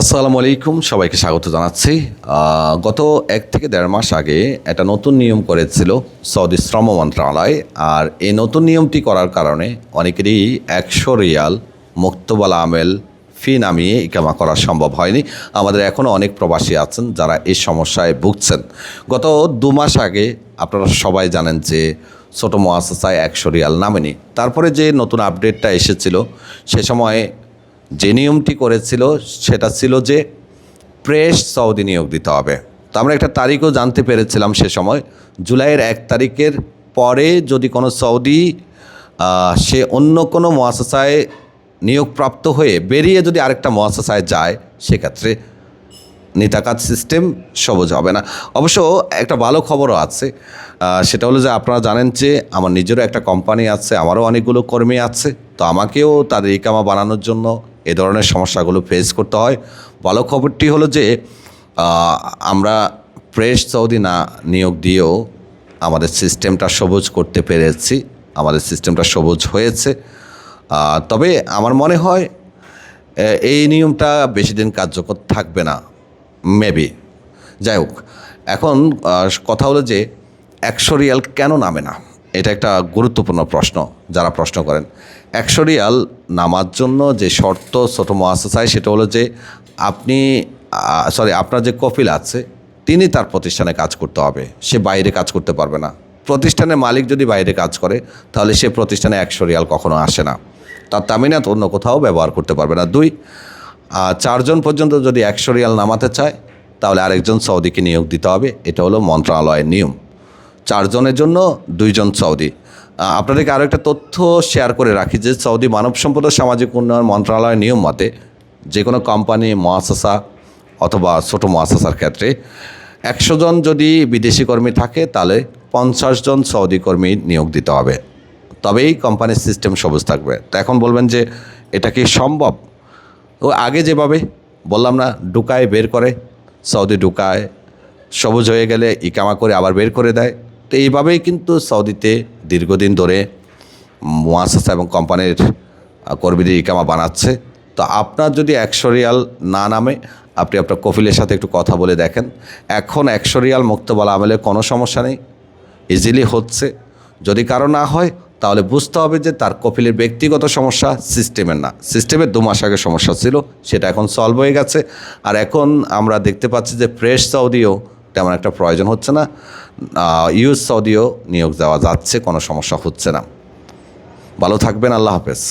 আসসালামু আলাইকুম, সবাইকে স্বাগত জানাচ্ছি। গত এক থেকে দেড় মাস আগে একটা নতুন নিয়ম করেছিল সৌদি শ্রম মন্ত্রণালয়, আর এই নতুন নিয়মটি করার কারণে অনেকেরই একশো রিয়াল মুক্তবালা আমেল ফি নামিয়ে ইকামা করা সম্ভব হয়নি। আমাদের এখনও অনেক প্রবাসী আছেন যারা এই সমস্যায় ভুগছেন। গত দু মাস আগে আপনারা সবাই জানেন যে ছোটো মহাশায় একশো রিয়াল নামেনি। তারপরে যে নতুন আপডেটটা এসেছিল, সে সময় যে নিয়মটি করেছিল, সেটা ছিল যে প্রেস সৌদি নিয়োগ দিতে হবে। তো আমরা একটা তারিখও জানতে পেরেছিলাম সে সময়। জুলাইয়ের এক তারিখের পরে যদি কোনো সৌদি সে অন্য কোনো মহাশায় নিয়োগপ্রাপ্ত হয়ে বেরিয়ে যদি আরেকটা মহাশায় যায়, সেক্ষেত্রে নিতাকাত সিস্টেম সবুজ হবে না। অবশ্য একটা ভালো খবরও আছে সেটা হলো যে আপনারা জানেন যে আমার নিজেরও একটা কোম্পানি আছে, আমারও অনেকগুলো কর্মী আছে, তো আমাকেও তাদের ইকামা বানানোর জন্য এ ধরনের সমস্যাগুলো ফেস করতে হয়। ভালো খবরটি হলো যে আমরা প্রেস সৌদি না নিয়োগ দিয়েও আমাদের সিস্টেমটা সবুজ করতে পেরেছি। আমাদের সিস্টেমটা সবুজ হয়েছে। তবে আমার মনে হয় এই নিয়মটা বেশি দিন কার্যকর থাকবে না। মেবি যাই হোক, এখন কথা হলো যে, একশো রিয়াল কেন নামে না? এটা একটা গুরুত্বপূর্ণ প্রশ্ন যারা প্রশ্ন করেন। একশো রিয়াল নামার জন্য যে শর্ত ছোটো মহাশায় সেটা হলো যে আপনি সরি আপনার যে কপিল আছে, তিনি তার প্রতিষ্ঠানে কাজ করতে হবে। সে বাইরে কাজ করতে পারবে না। প্রতিষ্ঠানের মালিক যদি বাইরে কাজ করে, তাহলে সে প্রতিষ্ঠানে একশো রিয়াল কখনো আসে না। তার তামিনাত অন্য কোথাও ব্যবহার করতে পারবে না। দুই চারজন পর্যন্ত যদি একশো রিয়াল নামাতে চায়, তাহলে আরেকজন সৌদিকে নিয়োগ দিতে হবে। এটা হলো মন্ত্রণালয়ের নিয়ম। চারজনের জন্য দুইজন সৌদি। আপনাদেরকে আরও একটা তথ্য শেয়ার করে রাখি যে সৌদি মানব সম্পদ ও সামাজিক উন্নয়ন মন্ত্রণালয়ের নিয়ম মতে যে কোনো কোম্পানি মহাশাসা অথবা ছোটো মহাশাসার ক্ষেত্রে একশো জন যদি বিদেশি কর্মী থাকে, তাহলে পঞ্চাশ জন সৌদি কর্মী নিয়োগ দিতে হবে। তবেই কোম্পানির সিস্টেম সবুজ থাকবে। তো এখন বলবেন যে এটা কি সম্ভব? ও আগে যেভাবে, বললাম না, ঢুকায় বের করে, সৌদি ঢুকায়, সবুজ হয়ে গেলে ইকামা করে আবার বের করে দেয়। তো এইভাবেই কিন্তু সৌদিতে দীর্ঘদিন ধরে মুয়াসাসা এবং কোম্পানির কর্মীদের ইকামা বানাচ্ছে। তো আপনার যদি একশো রিয়াল না নামে, আপনি আপনার কফিলের সাথে একটু কথা বলে দেখেন। এখন একশো রিয়াল মুক্তবালা আমলে কোনো সমস্যা নেই। ইজিলি হচ্ছে। যদি কারও না হয়, তাহলে বুঝতে হবে যে তার কপিলের ব্যক্তিগত সমস্যা সিস্টেমের না। সিস্টেমের দু মাস আগে সমস্যা ছিল, সেটা এখন সলভ হয়ে গেছে। আর এখন আমরা দেখতে পাচ্ছি যে প্রেস সৌদিও তেমন একটা প্রয়োজন হচ্ছে না। ইউএস, সৌদিও নিয়োগ দেওয়া যাচ্ছে, কোনো সমস্যা হচ্ছে না। ভালো থাকবেন, আল্লাহ হাফেজ।